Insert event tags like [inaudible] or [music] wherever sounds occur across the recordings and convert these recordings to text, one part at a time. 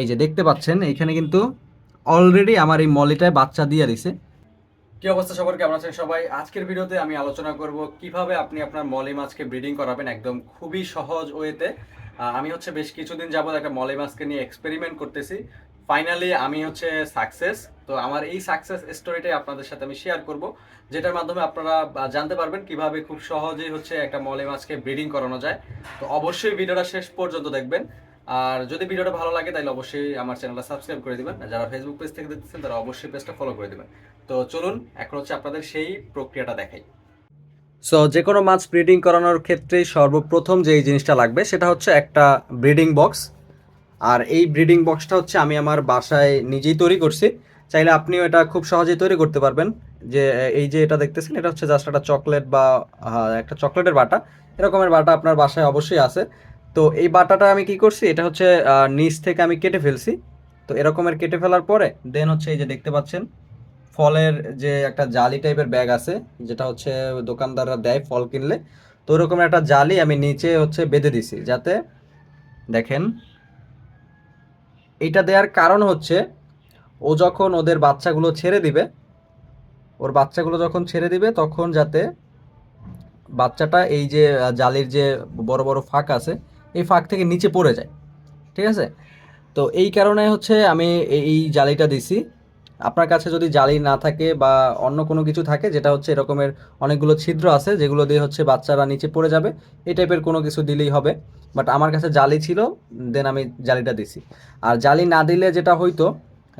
এই যে দেখতে পাচ্ছেন, এখানে কিন্তু অলরেডি আমার এই মলিটায় বাচ্চা দিয়ে দিছে। কি অবস্থা সবার? কেমন আছেন সবাই? আজকের ভিডিওতে আমি আলোচনা করব কীভাবে আপনি আপনার মলি মাছকে ব্রিডিং করাবেন একদম খুবই সহজ ওয়েতে। আমি হচ্ছে বেশ কিছুদিন যাবত একটা মলি মাছকে নিয়ে এক্সপেরিমেন্ট করতেছি। ফাইনালি আমি হচ্ছে সাকসেস তো আমার এই সাকসেস স্টোরিটাই আপনাদের সাথে আমি শেয়ার করব, যেটার মাধ্যমে আপনারা জানতে পারবেন কীভাবে খুব সহজেই হচ্ছে একটা মলি মাছকে ব্রিডিং করানো যায়। তো অবশ্যই ভিডিওটা শেষ পর্যন্ত দেখবেন। আর যদি ভিডিওটা ভালো লাগে, তাহলে অবশ্যই আমার চ্যানেলটা সাবস্ক্রাইব করে দিবেন। যারা ফেসবুক পেজ থেকে দেখতেছেন, তারা অবশ্যই পেজটা ফলো করে দিবেন। তো চলুন, এখন হচ্ছে আপনাদের সেই প্রক্রিয়াটা দেখাই। সো যে কোনো মাছ ব্রিডিং করানোর ক্ষেত্রে সর্বপ্রথম যেই জিনিসটা লাগবে, সেটা হচ্ছে একটা ব্রিডিং বক্স আর এই ব্রিডিং বক্সটা হচ্ছে আমি আমার বাসায় নিজেই তৈরি করছি। চাইলে আপনিও এটা খুব সহজেই তৈরি করতে পারবেন। যে, এই যে এটা দেখতেছেন, এটা হচ্ছে জাস্ট একটা চকলেট বা একটা চকলেটের বাটা। এরকমের বাটা আপনার বাসায় অবশ্যই আছে। তো এই বাটাটা আমি কি করছি? এটা হচ্ছে নিচ থেকে আমি কেটে ফেলছি। তো এরকমের কেটে ফেলার পরে দেন হচ্ছে এই যে দেখতে পাচ্ছেন, ফলের যে একটা জালি টাইপের ব্যাগ আছে, যেটা হচ্ছে দোকানদাররা দেয় ফল কিনলে, তো ওরকম একটা জালি আমি নিচে হচ্ছে বেঁধে দিছি, যাতে দেখেন, এইটা দেওয়ার কারণ হচ্ছে, ও যখন ওদের বাচ্চাগুলো ছেড়ে দিবে, ওর বাচ্চাগুলো যখন ছেড়ে দিবে, তখন যাতে বাচ্চাটা এই যে জালির যে বড় বড় ফাঁক আছে এই ফাঁক থেকে নিচে পড়ে যায়, ঠিক আছে? তো এই কারণে হচ্ছে আমি এই জালিটা দিছি। আপনার কাছে যদি জালি না থাকে বা অন্য কোনো কিছু থাকে, যেটা হচ্ছে এরকমের অনেকগুলো ছিদ্র আছে, যেগুলো দিয়ে হচ্ছে বাচ্চারা নিচে পড়ে যাবে, এই টাইপের কোনো কিছু দিলেই হবে। বাট আমার কাছে জালি ছিল, দেন আমি জালিটা দিছি। আর জালি না দিলে যেটা হইতো,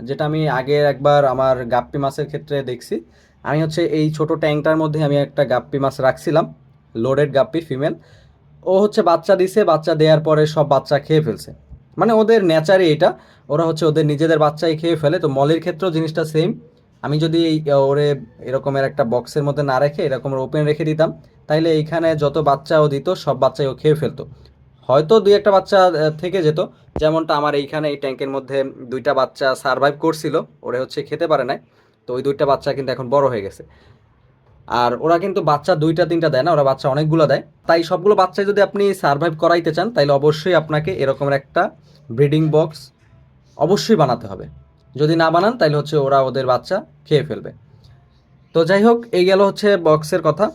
যেটা আমি আগে একবার আমার গাপ্পি মাছের ক্ষেত্রে দেখছি, আমি হচ্ছে এই ছোট ট্যাঙ্কটার মধ্যে আমি একটা গাপ্পি মাছ রাখছিলাম, লোডেড গাপ্পি, ফিমেল। ও হচ্ছে বাচ্চা দিছে, বাচ্চা দেওয়ার পরে সব বাচ্চা খেয়ে ফেলছে। মানে ওদের নেচারই এটা, ওরা হচ্ছে ওদের নিজেদের বাচ্চাই খেয়ে ফেলে। তো মলের ক্ষেত্রেও জিনিসটা সেম আমি যদি ওরে এরকমের একটা বক্সের মধ্যে না রেখে, এরকম ওপেন রেখে দিতাম, তাইলে এইখানে যত বাচ্চা ও দিত, সব বাচ্চাই ও খেয়ে ফেলতো। হয়তো দুই একটা বাচ্চা থেকে যেত। যেমনটা আমার এইখানে এই ট্যাঙ্কের মধ্যে দুইটা বাচ্চা সারভাইভ করছিল, ওরা হচ্ছে খেতে পারে নাই। তো ওই দুইটা বাচ্চা কিন্তু এখন বড় হয়ে গেছে। আর ওরা কিন্তু বাচ্চা দুইটা, তিনটা দেয় না, ওরা বাচ্চা অনেকগুলো দেয়। তাই সবগুলো বাচ্চাই যদি আপনি সারভাইভ করাইতে চান তাহলে অবশ্যই আপনাকে এরকমের একটা ব্রিডিং বক্স অবশ্যই বানাতে হবে। যদি না বানান তাহলে হচ্ছে ওরা ওদের বাচ্চা খেয়ে ফেলবে। তো যাই হোক, এই গেল হচ্ছে বক্সের কথা।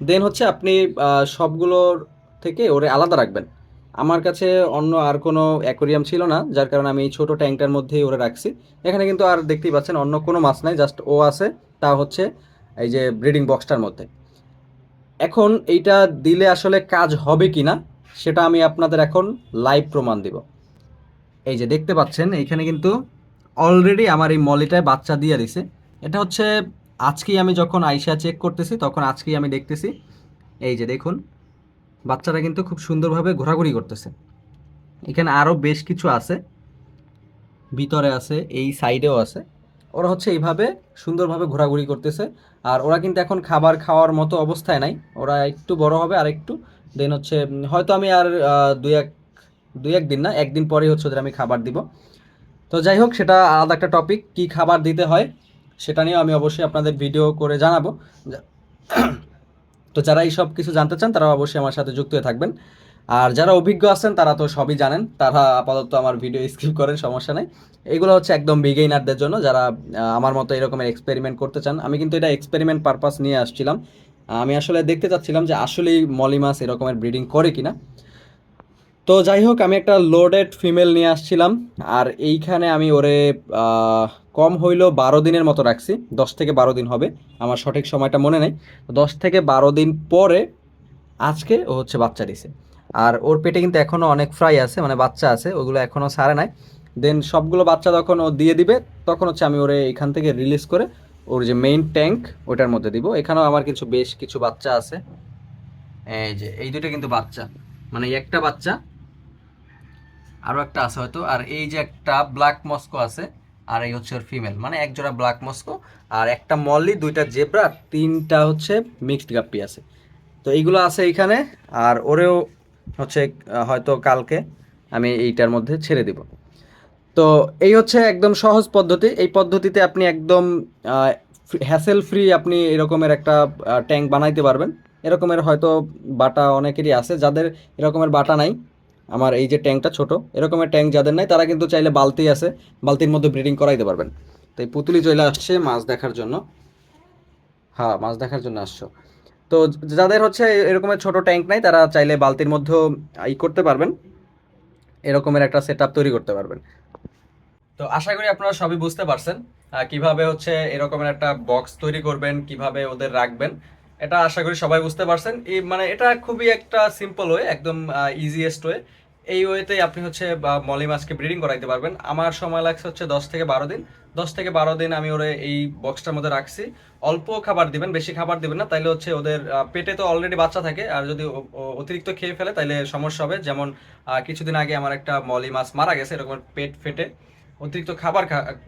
দেন হচ্ছে আপনি সবগুলোর থেকে ওরে আলাদা রাখবেন। আমার কাছে অন্য আর কোনো অ্যাকোরিয়াম ছিল না, যার কারণে আমি এই ছোটো ট্যাঙ্কটার মধ্যেই ওরে রাখছি। এখানে কিন্তু আর দেখতেই পাচ্ছেন, অন্য কোনো মাছ নাই জাস্ট ও আছে, তা হচ্ছে এই যে ব্রিডিং বক্সটার মধ্যে। এখন এইটা দিলে আসলে কাজ হবে কি না সেটা আমি আপনাদের এখন লাইভ প্রমাণ দিব। এই যে দেখতে পাচ্ছেন, এইখানে কিন্তু অলরেডি আমার এই মলিটায় বাচ্চা দিয়ে দিছে। এটা হচ্ছে আজকেই আমি যখন আইসা চেক করতেছি, তখন আজকেই আমি দেখতেছি। এই যে দেখুন বাচ্চারা কিন্তু খুব সুন্দরভাবে ঘোরাঘুরি করতেছে। এখানে আরও বেশ কিছু আছে। ভিতরে আছে, এই সাইডেও আছে। ওরা হচ্ছে এইভাবে সুন্দরভাবে ঘোরাঘুরি করতেছে। আর ওরা কিন্তু এখন খাবার খাওয়ার মতো অবস্থায় নাই। ওরা একটু বড় হবে আর একটু দেন হচ্ছে, হয়তো আমি আর দুই এক দুই এক দিন না, একদিন পরেই হচ্ছে ওদের আমি খাবার দিব। তো যাই হোক, সেটা আলাদা একটা টপিক কি খাবার দিতে হয় সেটা নিয়েও আমি অবশ্যই আপনাদের ভিডিও করে জানাব। [clears throat] তো যারা এই সব কিছু জানতে চান তারা অবশ্যই আমার সাথে যুক্ত হয়ে থাকবেন। আর যারা অভিজ্ঞ আছেন, তারা তো সবই জানেন। তারা আপাতত আমার ভিডিও স্কিপ করেন, সমস্যা নেই। এগুলো হচ্ছে একদম বিগেইনারদের জন্য, যারা আমার মতো এরকমের এক্সপেরিমেন্ট করতে চান। আমি কিন্তু এটা এক্সপেরিমেন্ট পারপাস নিয়ে আসছিলাম। আমি আসলে দেখতে চাচ্ছিলাম যে আসলেই মলি মাছ এরকমের ব্রিডিং করে কিনা। তো যাই হোক, আমি একটা লোডেড ফিমেল নিয়ে আসছিলাম। আর এইখানে আমি ওরে কম হইলেও বারো দিনের মতো রাখছি। দশ থেকে বারো দিন হবে। আমার সঠিক সময়টা মনে নেই। দশ থেকে বারো দিন পরে আজকে ও হচ্ছে বাচ্চা দিছে। আর ওর পেটে কিন্তু এখনও অনেক ফ্রাই আছে মানে বাচ্চা আছে, ওগুলো এখনও সারে নাই। দেন সবগুলো বাচ্চা যখন ও দিয়ে দিবে, তখন হচ্ছে আমি ওরে এখান থেকে রিলিজ করে ওর যে মেইন ট্যাঙ্ক ওটার মধ্যে দিব। এখানেও আমার কিছু বেশ কিছু বাচ্চা আছে। এই যে, এই দুটো কিন্তু বাচ্চা। মানে একটা বাচ্চা, আরও একটা আছে হয়তো। আর এই যে একটা ব্ল্যাক মস্কো আছে, আর এই হচ্ছে ওর ফিমেল মানে এক জোড়া ব্ল্যাক মস্কো আর একটা মল্লি দুইটা জেব্রা তিনটা হচ্ছে মিক্সড গাপ্পি আছে। তো এইগুলো আছে এইখানে আর ওরেও হচ্ছে হয়তো কালকে আমি এইটার মধ্যে ছেড়ে দিব। তো এই হচ্ছে একদম সহজ পদ্ধতি। এই পদ্ধতিতে আপনি একদম হ্যাসেল ফ্রি আপনি এরকমের একটা ট্যাঙ্ক বানাইতে পারবেন। এরকমের হয়তো বাটা অনেকেরই আছে। যাদের এরকমের বাটা নাই, আমার এই যে ট্যাঙ্কটা ছোট, এরকমের ট্যাঙ্ক যাদের নাই, তারা কিন্তু চাইলে বালতি আছে, বালতির মধ্যে ব্রিডিং করাইতে পারবেন। তো এই পুতুলি চলে আসছে, মাছ দেখার জন্য। হ্যাঁ মাছ দেখার জন্য আসছো। তো যাদের হচ্ছে এরকমের ছোট ট্যাঙ্ক নাই, তারা চাইলে বালতির মধ্যেও ই করতে পারবেন। এরকমের একটা সেট তৈরি করতে পারবেন। তো আশা করি আপনারা সবই বুঝতে পারছেন কীভাবে হচ্ছে এরকমের একটা বক্স তৈরি করবেন, কীভাবে ওদের রাখবেন, এটা আশা করি সবাই বুঝতে পারছেন। এই মানে এটা খুবই একটা সিম্পল ওয়ে একদম ইজিয়েস্ট ওয়ে এই ওয়েতেই আপনি হচ্ছে মলি মাছকে ব্রিডিং করাইতে পারবেন। আমার সময় লাগছে হচ্ছে দশ থেকে বারো দিন। দশ থেকে বারো দিন আমি ওরে এই বক্সটার মধ্যে রাখছি। অল্প খাবার দিবেন, বেশি খাবার দিবেন না, তাইলে হচ্ছে ওদের পেটে তো অলরেডি বাচ্চা থাকে, আর যদি অতিরিক্ত খেয়ে ফেলে, তাইলে সমস্যা হবে। যেমন কিছুদিন আগে আমার একটা মলি মাছ মারা গেছে, এরকম পেট ফেটে। অতিরিক্ত খাবার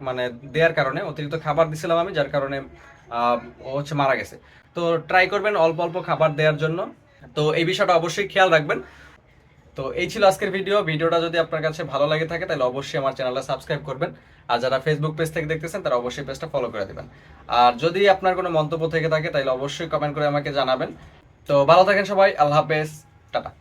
মানে দেওয়ার কারণে অতিরিক্ত খাবার দিছিলাম আমি, যার কারণে ও হচ্ছে মারা গেছে। তো ট্রাই করবেন অল্প অল্প খাবার দেওয়ার জন্য। তো এই বিষয়টা অবশ্যই খেয়াল রাখবেন। তো এই ছিল আজকের ভিডিও ভিডিওটা যদি আপনার কাছে ভালো লাগে থাকে, তাহলে অবশ্যই আমার চ্যানেলটা সাবস্ক্রাইব করবেন। আর যারা ফেসবুক পেজ থেকে দেখতেছেন, তারা অবশ্যই পেজটা ফলো করে দেবেন। আর যদি আপনার কোনো মন্তব্য থেকে থাকে, তাহলে অবশ্যই কমেন্ট করে আমাকে জানাবেন। তো ভালো থাকেন সবাই, আল্লাহ হাফেজ, টাটা।